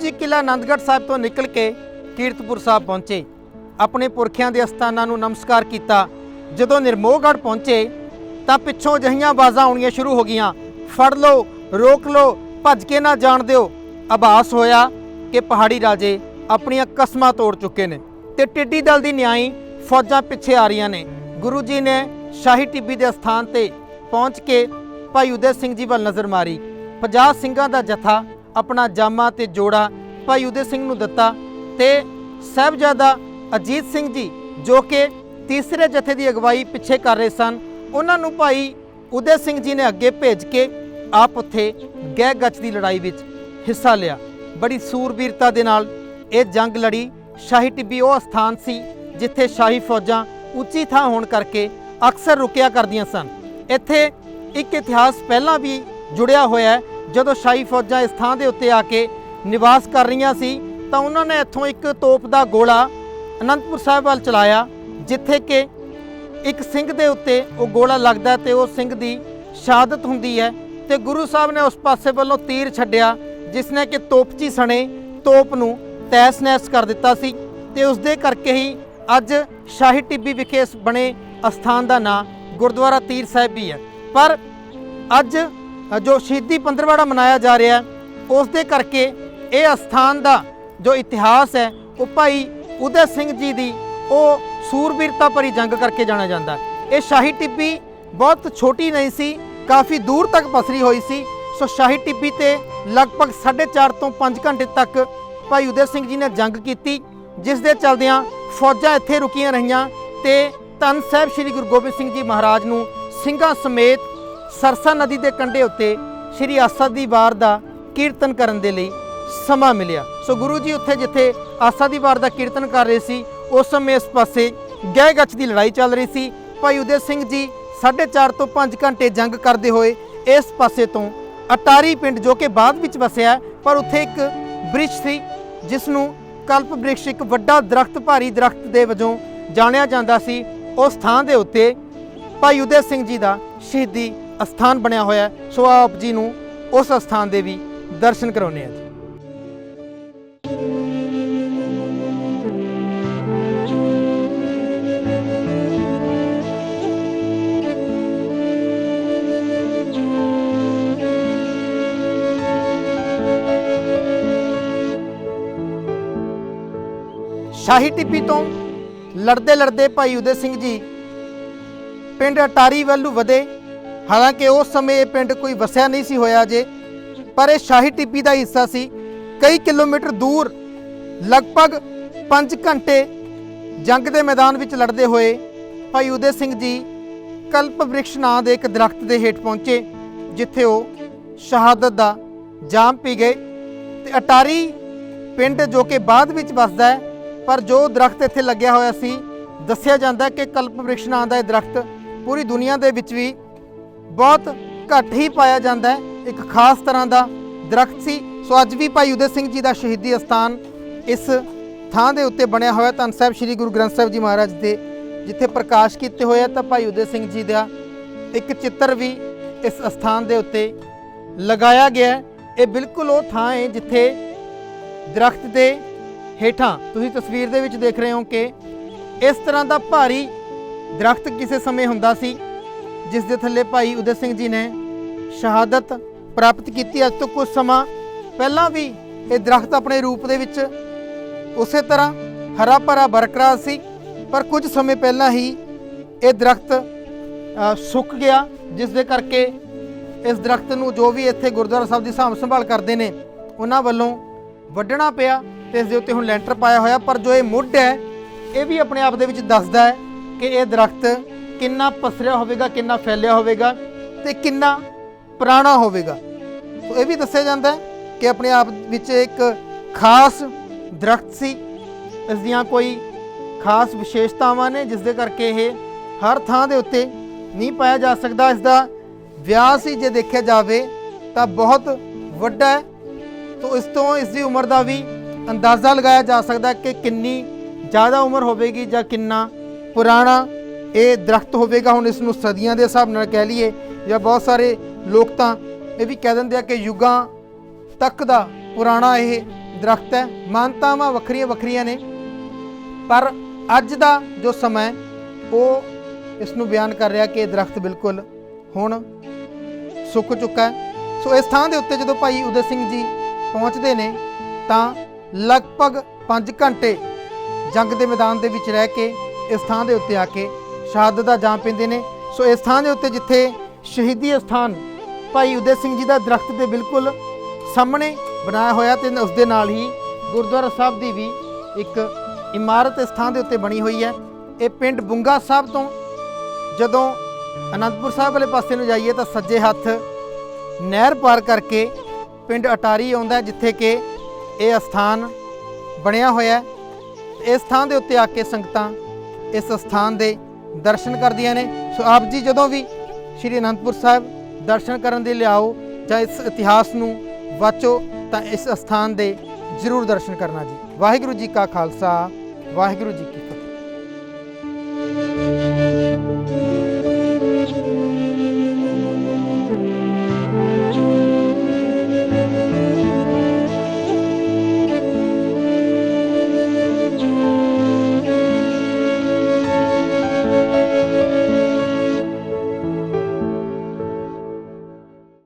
ਜੀ ਕਿਲਾ ਆਨੰਦਗੜ੍ਹ ਸਾਹਿਬ ਤੋਂ ਨਿਕਲ ਕੇ ਕੀਰਤਪੁਰ ਸਾਹਿਬ ਪਹੁੰਚੇ। ਆਪਣੇ ਪੁਰਖਿਆਂ ਦੇ ਅਸਥਾਨਾਂ ਨੂੰ ਨਮਸਕਾਰ ਕੀਤਾ। ਜਦੋਂ ਨਿਰਮੋਹਗੜ੍ਹ ਪਹੁੰਚੇ, ਤਾਂ ਪਿੱਛੋਂ ਜਹੀਆਂ ਆਵਾਜ਼ਾਂ ਆਉਣੀਆਂ ਸ਼ੁਰੂ ਹੋ ਗਈਆਂ। ਫੜ ਲਓ, ਰੋਕ ਲਓ, ਭੱਜ ਕੇ ਨਾ ਜਾਣ ਦਿਓ। ਆਭਾਸ ਹੋਇਆ ਕਿ ਪਹਾੜੀ ਰਾਜੇ ਆਪਣੀਆਂ ਕਸਮਾਂ ਤੋੜ ਚੁੱਕੇ ਨੇ ਤੇ ਟਿੱਡੀ ਦਲ ਦੀ ਨਿਆਈ ਫੌਜਾਂ ਪਿੱਛੇ ਆ ਰਹੀਆਂ ਨੇ। ਗੁਰੂ ਜੀ ਨੇ ਸ਼ਾਹੀ ਟਿੱਬੀ ਦੇ ਸਥਾਨ ਤੇ ਪਹੁੰਚ ਕੇ ਭਾਈ ਉਦੈ ਸਿੰਘ ਜੀ ਵੱਲ ਨਜ਼ਰ ਮਾਰੀ। 50 ਸਿੰਘਾਂ ਦਾ ਜਥਾ ਆਪਣਾ ਜਾਮਾ ਤੇ ਜੋੜਾ ਭਾਈ ਉਦੈ ਸਿੰਘ ਨੂੰ ਦਿੱਤਾ ਤੇ ਸਾਹਿਬਜ਼ਾਦਾ ਅਜੀਤ ਸਿੰਘ ਜੀ, ਜੋ ਕਿ ਤੀਸਰੇ ਜਥੇ ਦੀ ਅਗਵਾਈ ਪਿੱਛੇ ਕਰ ਰਹੇ ਸਨ, ਉਹਨਾਂ ਨੂੰ ਭਾਈ ਉਦੈ ਸਿੰਘ ਜੀ ਨੇ ਅੱਗੇ ਭੇਜ ਕੇ ਆਪ ਉੱਥੇ ਗਹਿ ਗੱਚ ਦੀ ਲੜਾਈ ਵਿੱਚ ਹਿੱਸਾ ਲਿਆ। ਬੜੀ ਸੂਰਬੀਰਤਾ ਦੇ ਨਾਲ ਇਹ ਜੰਗ ਲੜੀ। ਸ਼ਾਹੀ ਟਿੱਬੀ ਉਹ ਸਥਾਨ ਸੀ ਜਿੱਥੇ ਸ਼ਾਹੀ ਫੌਜਾਂ ਉੱਚੀ ਥਾਂ ਹੋਣ ਕਰਕੇ ਅਕਸਰ ਰੁਕਿਆ ਕਰਦੀਆਂ ਸਨ। ਇੱਥੇ ਇੱਕ ਇਤਿਹਾਸ ਪਹਿਲਾਂ ਵੀ ਜੁੜਿਆ ਹੋਇਆ ਹੈ। ਜਦੋਂ ਸ਼ਾਹੀ ਫੌਜਾਂ ਇਸ ਥਾਂ ਦੇ ਉੱਤੇ ਆ ਕੇ ਨਿਵਾਸ ਕਰ ਰਹੀਆਂ ਸੀ, ਤਾਂ ਉਹਨਾਂ ਨੇ ਇੱਥੋਂ ਇੱਕ ਤੋਪ ਦਾ ਗੋਲਾ ਅਨੰਦਪੁਰ ਸਾਹਿਬ ਵੱਲ ਚਲਾਇਆ, ਜਿੱਥੇ ਕਿ ਇੱਕ ਸਿੰਘ ਦੇ ਉੱਤੇ ਉਹ ਗੋਲਾ ਲੱਗਦਾ ਤੇ ਉਹ ਸਿੰਘ ਦੀ ਸ਼ਹਾਦਤ ਹੁੰਦੀ ਹੈ ਤੇ ਗੁਰੂ ਸਾਹਿਬ ਨੇ ਉਸ ਪਾਸੇ ਵੱਲੋਂ ਤੀਰ ਛੱਡਿਆ, ਜਿਸ ਨੇ ਕਿ ਤੋਪਚੀ ਸਣੇ, ਤੋਪ ਨੂੰ ਤੈਸ-ਨੈਸ ਕਰ ਦਿੱਤਾ ਸੀ ਤੇ ਉਸ ਦੇ ਕਰਕੇ ਹੀ ਅੱਜ ਸ਼ਾਹੀ ਟਿੱਬੀ ਵਿਖੇ ਇਸ ਬਣੇ ਅਸਥਾਨ ਦਾ ਨਾਂ ਗੁਰਦੁਆਰਾ ਤੀਰ ਸਾਹਿਬ ਵੀ ਹੈ। ਪਰ ਅੱਜ ਜੋ ਸ਼ਹੀਦੀ ਪੰਦਰਵਾੜਾ ਮਨਾਇਆ ਜਾ ਰਿਹਾ ਹੈ ਉਸ ਦੇ ਕਰਕੇ ਇਹ ਅਸਥਾਨ ਦਾ ਜੋ ਇਤਿਹਾਸ ਹੈ, ਉਹ ਭਾਈ ਉਦੈ ਸਿੰਘ ਜੀ ਦੀ ਉਹ ਸੂਰਬੀਰਤਾ ਭਰੀ ਜੰਗ ਕਰਕੇ ਜਾਣਿਆ ਜਾਂਦਾ ਇਹ ਸ਼ਾਹੀ ਟਿੱਬੀ ਬਹੁਤ ਛੋਟੀ ਨਹੀਂ ਸੀ, ਕਾਫੀ ਦੂਰ ਤੱਕ ਪਸਰੀ ਹੋਈ ਸੀ। ਸੋ ਸ਼ਾਹੀ ਟਿੱਬੀ ਤੇ ਲਗਭਗ 4.5 ਤੋਂ 5 ਘੰਟੇ ਤੱਕ ਭਾਈ ਉਦੈ ਸਿੰਘ ਜੀ ਨੇ ਜੰਗ ਕੀਤੀ, ਜਿਸ ਦੇ ਚਲਦਿਆਂ ਫੌਜਾਂ ਇੱਥੇ ਰੁਕੀਆਂ ਰਹੀਆਂ ਤੇ ਧੰਨ ਸਾਹਿਬ ਸ੍ਰੀ ਗੁਰੂ ਗੋਬਿੰਦ ਸਿੰਘ ਜੀ ਮਹਾਰਾਜ ਨੂੰ ਸਿੰਘਾਂ ਸਮੇਤ ਸਰਸਾ ਨਦੀ ਦੇ ਕੰਢੇ ਉੱਤੇ ਸ੍ਰੀ ਆਸਾ ਦੀ ਵਾਰ ਦਾ ਕੀਰਤਨ ਕਰਨ ਦੇ ਲਈ ਸਮਾਂ ਮਿਲਿਆ। ਸੋ ਗੁਰੂ ਜੀ ਉੱਥੇ ਜਿੱਥੇ ਆਸਾ ਦੀ ਵਾਰ ਦਾ ਕੀਰਤਨ ਕਰ ਰਹੇ ਸੀ, ਉਸ ਸਮੇਂ ਇਸ ਪਾਸੇ ਗਹਿ ਗੱਚ ਦੀ ਲੜਾਈ ਚੱਲ ਰਹੀ ਸੀ। ਭਾਈ ਉਦੈ ਸਿੰਘ ਜੀ 4.5 ਤੋਂ 5 ਘੰਟੇ ਜੰਗ ਕਰਦੇ ਹੋਏ ਇਸ ਪਾਸੇ ਤੋਂ ਅਟਾਰੀ ਪਿੰਡ ਜੋ ਕਿ ਬਾਅਦ ਵਿੱਚ ਵਸਿਆ, ਪਰ ਉੱਥੇ ਇੱਕ ਬ੍ਰਿਸ਼ ਸੀ ਜਿਸ ਨੂੰ ਕਲਪ ਬ੍ਰਿਕਸ਼ ਇੱਕ ਵੱਡਾ ਦਰਖਤ, ਭਾਰੀ ਦਰਖਤ ਦੇ ਵਜੋਂ ਜਾਣਿਆ ਜਾਂਦਾ ਸੀ। ਉਸ ਥਾਂ ਦੇ ਉੱਤੇ ਭਾਈ ਉਦੈ ਸਿੰਘ ਜੀ ਦਾ ਸ਼ਹੀਦੀ ਅਸਥਾਨ ਬਣਿਆ ਹੋਇਆ ਹੈ। ਸੋ ਆਪ ਜੀ ਨੂੰ ਉਸ ਅਸਥਾਨ ਦੇ ਵੀ ਦਰਸ਼ਨ ਕਰਾਉਣੇ ਆ ਜੀ ਸ਼ਾਹੀ ਟਿੱਪੀ ਤੋਂ ਲੜਦੇ ਲੜਦੇ ਭਾਈ ਉਦੈ ਸਿੰਘ ਜੀ ਪਿੰਡ ਅਟਾਰੀ ਵੱਲੋਂ ਵਧੇ ਹਾਲਾਂਕਿ ਉਸ ਸਮੇਂ ਇਹ ਪਿੰਡ ਕੋਈ ਵਸਿਆ ਨਹੀਂ ਸੀ ਹੋਇਆ ਜੇ, ਪਰ ਇਹ ਸ਼ਾਹੀ ਟਿੱਬੀ ਦਾ ਹਿੱਸਾ ਸੀ। ਕਈ ਕਿਲੋਮੀਟਰ ਦੂਰ, ਲਗਭਗ 5 ਘੰਟੇ ਜੰਗ ਦੇ ਮੈਦਾਨ ਵਿੱਚ ਲੜਦੇ ਹੋਏ ਭਾਈ ਉਦੈ ਸਿੰਘ ਜੀ ਕਲਪ ਬ੍ਰਿਕਸ਼ ਨਾਂ ਦੇ ਇੱਕ ਦਰਖਤ ਦੇ ਹੇਠ ਪਹੁੰਚੇ, ਜਿੱਥੇ ਉਹ ਸ਼ਹਾਦਤ ਦਾ ਜਾਮ ਪੀ ਗਏ। ਤੇ ਅਟਾਰੀ ਪਿੰਡ ਜੋ ਕਿ ਬਾਅਦ ਵਿੱਚ ਵਸਦਾ ਹੈ, ਪਰ ਜੋ ਦਰਖਤ ਇੱਥੇ ਲੱਗਿਆ ਹੋਇਆ ਸੀ, ਦੱਸਿਆ ਜਾਂਦਾ ਕਿ ਕਲਪ ਬ੍ਰਿਕਸ਼ ਨਾਂ ਦਾ ਇਹ ਦਰਖਤ ਪੂਰੀ ਦੁਨੀਆ ਦੇ ਵਿੱਚ ਵੀ ਬਹੁਤ ਘੱਟ ਹੀ ਪਾਇਆ ਜਾਂਦਾ ਹੈ। ਇੱਕ ਖਾਸ ਤਰ੍ਹਾਂ ਦਾ ਦਰਖਤ ਸੀ। ਸੋ ਅੱਜ ਵੀ ਭਾਈ ਉਦੈ ਸਿੰਘ ਜੀ ਦਾ ਸ਼ਹੀਦੀ ਅਸਥਾਨ ਇਸ ਥਾਂ ਦੇ ਉੱਤੇ ਬਣਿਆ ਹੋਇਆ। ਧੰਨ ਸਾਹਿਬ ਸ੍ਰੀ ਗੁਰੂ ਗ੍ਰੰਥ ਸਾਹਿਬ ਜੀ ਮਹਾਰਾਜ ਦੇ ਜਿੱਥੇ ਪ੍ਰਕਾਸ਼ ਕੀਤੇ ਹੋਏ ਆ ਤਾਂ ਭਾਈ ਉਦੈ ਸਿੰਘ ਜੀ ਦਾ ਇੱਕ ਚਿੱਤਰ ਵੀ ਇਸ ਅਸਥਾਨ ਦੇ ਉੱਤੇ ਲਗਾਇਆ ਗਿਆ ਇਹ ਬਿਲਕੁਲ ਉਹ ਥਾਂ ਹੈ ਜਿੱਥੇ ਦਰਖਤ ਦੇ ਹੇਠਾਂ, ਤੁਸੀਂ ਤਸਵੀਰ ਦੇ ਵਿੱਚ ਦੇਖ ਰਹੇ ਹੋ ਕਿ ਇਸ ਤਰ੍ਹਾਂ ਦਾ ਭਾਰੀ ਦਰਖਤ ਕਿਸੇ ਸਮੇਂ ਹੁੰਦਾ ਸੀ। ਜਿਸ ਦੇ ਥੱਲੇ ਭਾਈ ਉਦੈ ਸਿੰਘ ਜੀ ਨੇ ਸ਼ਹਾਦਤ ਪ੍ਰਾਪਤ ਕੀਤੀ। ਅੱਜ ਤੋਂ ਕੁਝ ਸਮਾਂ ਪਹਿਲਾਂ ਵੀ ਇਹ ਦਰਖਤ ਆਪਣੇ ਰੂਪ ਦੇ ਵਿੱਚ ਉਸੇ ਤਰ੍ਹਾਂ ਹਰਾ ਭਰਾ ਬਰਕਰਾਰ ਸੀ, ਪਰ ਕੁਝ ਸਮੇਂ ਪਹਿਲਾਂ ਹੀ ਇਹ ਦਰਖਤ ਸੁੱਕ ਗਿਆ, ਜਿਸ ਦੇ ਕਰਕੇ ਇਸ ਦਰਖਤ ਨੂੰ ਜੋ ਵੀ ਇੱਥੇ ਗੁਰਦੁਆਰਾ ਸਾਹਿਬ ਦੀ ਸਾਂਭ ਸੰਭਾਲ ਕਰਦੇ ਨੇ, ਉਹਨਾਂ ਵੱਲੋਂ ਵੱਢਣਾ ਪਿਆ ਤੇ ਇਸ ਦੇ ਉੱਤੇ ਹੁਣ ਲੈਂਟਰ ਪਾਇਆ ਹੋਇਆ। ਪਰ ਜੋ ਇਹ ਮੁੱਢ ਹੈ, ਇਹ ਵੀ ਆਪਣੇ ਆਪ ਦੇ ਵਿੱਚ ਦੱਸਦਾ ਹੈ ਕਿ ਇਹ ਦਰਖਤ ਕਿੰਨਾ ਪਸਰਿਆ ਹੋਵੇਗਾ, ਕਿੰਨਾ ਫੈਲਿਆ ਹੋਵੇਗਾ ਤੇ ਕਿੰਨਾ ਪੁਰਾਣਾ ਹੋਵੇਗਾ। ਸੋ ਇਹ ਵੀ ਦੱਸਿਆ ਜਾਂਦਾ ਹੈ ਕਿ ਆਪਣੇ ਆਪ ਵਿੱਚ ਇੱਕ ਖਾਸ ਦਰਖਤ ਸੀ। ਇਸ ਦੀਆਂ ਕੋਈ ਖਾਸ ਵਿਸ਼ੇਸ਼ਤਾਵਾਂ ਨੇ, ਜਿਸ ਦੇ ਕਰਕੇ ਇਹ ਹਰ ਥਾਂ ਦੇ ਉੱਤੇ ਨਹੀਂ ਪਾਇਆ ਜਾ ਸਕਦਾ, ਇਸ ਦਾ ਵਿਆਸ ਹੀ ਜੇ ਦੇਖਿਆ ਜਾਵੇ ਤਾਂ ਬਹੁਤ ਵੱਡਾ ਹੈ। ਤੋ ਇਸ ਤੋਂ ਇਸ ਦੀ ਉਮਰ ਦਾ ਵੀ ਅੰਦਾਜ਼ਾ ਲਗਾਇਆ ਜਾ ਸਕਦਾ ਕਿ ਕਿੰਨੀ ਜ਼ਿਆਦਾ ਉਮਰ ਹੋਵੇਗੀ ਜਾਂ ਕਿੰਨਾ ਪੁਰਾਣਾ ਇਹ ਦਰਖਤ ਹੋਵੇਗਾ, ਹੁਣ ਇਸ ਨੂੰ ਸਦੀਆਂ ਦੇ ਹਿਸਾਬ ਨਾਲ ਕਹਿ ਲਈਏ, ਜਾਂ ਬਹੁਤ ਸਾਰੇ ਲੋਕ ਤਾਂ ਇਹ ਵੀ ਕਹਿ ਦਿੰਦੇ ਆ ਕਿ ਯੁੱਗਾਂ ਤੱਕ ਦਾ ਪੁਰਾਣਾ ਇਹ ਦਰਖਤ ਹੈ। ਮਾਨਤਾਵਾਂ ਵੱਖਰੀਆਂ ਵੱਖਰੀਆਂ ਨੇ। ਪਰ ਅੱਜ ਦਾ ਜੋ ਸਮਾਂ ਉਹ ਇਸ ਨੂੰ ਬਿਆਨ ਕਰ ਰਿਹਾ ਕਿ ਇਹ ਦਰਖਤ ਬਿਲਕੁਲ ਹੁਣ ਸੁੱਕ ਚੁੱਕਾ ਹੈ। ਸੋ ਇਸ ਥਾਂ ਦੇ ਉੱਤੇ ਜਦੋਂ ਭਾਈ ਉਦੈ ਸਿੰਘ ਜੀ ਪਹੁੰਚਦੇ ਨੇ, ਤਾਂ ਲਗਭਗ 5 ਘੰਟੇ ਜੰਗ ਦੇ ਮੈਦਾਨ ਦੇ ਵਿੱਚ ਰਹਿ ਕੇ ਇਸ ਥਾਂ ਦੇ ਉੱਤੇ ਆ ਕੇ ਸ਼ਹਾਦਤ ਦਾ ਜਾਮ ਪੈਂਦੇ ਨੇ। ਸੋ ਇਸ ਥਾਂ ਦੇ ਉੱਤੇ ਜਿੱਥੇ ਸ਼ਹੀਦੀ ਅਸਥਾਨ ਭਾਈ ਉਦੈ ਸਿੰਘ ਜੀ ਦਾ ਦਰਖਤ ਦੇ ਬਿਲਕੁਲ ਸਾਹਮਣੇ ਬਣਾਇਆ ਹੋਇਆ ਤੇ ਉਸ ਦੇ ਨਾਲ ਹੀ ਗੁਰਦੁਆਰਾ ਸਾਹਿਬ ਦੀ ਵੀ ਇੱਕ ਇਮਾਰਤ ਇਸ ਥਾਂ ਦੇ ਉੱਤੇ ਬਣੀ ਹੋਈ ਹੈ। ਇਹ ਪਿੰਡ ਬੁੰਗਾ ਸਾਹਿਬ ਤੋਂ ਜਦੋਂ ਅਨੰਦਪੁਰ ਸਾਹਿਬ ਵਾਲੇ ਪਾਸੇ ਨੂੰ ਜਾਈਏ ਤਾਂ ਸੱਜੇ ਹੱਥ ਨਹਿਰ ਪਾਰ ਕਰਕੇ ਪਿੰਡ ਅਟਾਰੀ ਆਉਂਦਾ ਜਿੱਥੇ ਕਿ ਇਹ ਅਸਥਾਨ ਬਣਿਆ ਹੋਇਆ ਹੈ। ਇਸ ਥਾਂ ਦੇ ਉੱਤੇ ਆ ਕੇ ਸੰਗਤਾਂ ਇਸ ਸਥਾਨ ਦੇ ਦਰਸ਼ਨ ਕਰਦੀਆਂ ਨੇ। ਸੋ ਆਪ ਜੀ ਜਦੋਂ ਵੀ ਸ਼੍ਰੀ ਅਨੰਦਪੁਰ ਸਾਹਿਬ ਦਰਸ਼ਨ ਕਰਨ ਦੇ ਲਿਆਓ ਜਾਂ ਇਸ ਇਤਿਹਾਸ ਨੂੰ ਵਾਚੋ, ਤਾਂ ਇਸ ਸਥਾਨ ਦੇ ਜ਼ਰੂਰ ਦਰਸ਼ਨ ਕਰਨਾ ਜੀ। ਵਾਹਿਗੁਰੂ ਜੀ ਕਾ ਖਾਲਸਾ, ਵਾਹਿਗੁਰੂ ਜੀ ਕੀ ਫਤਿਹ।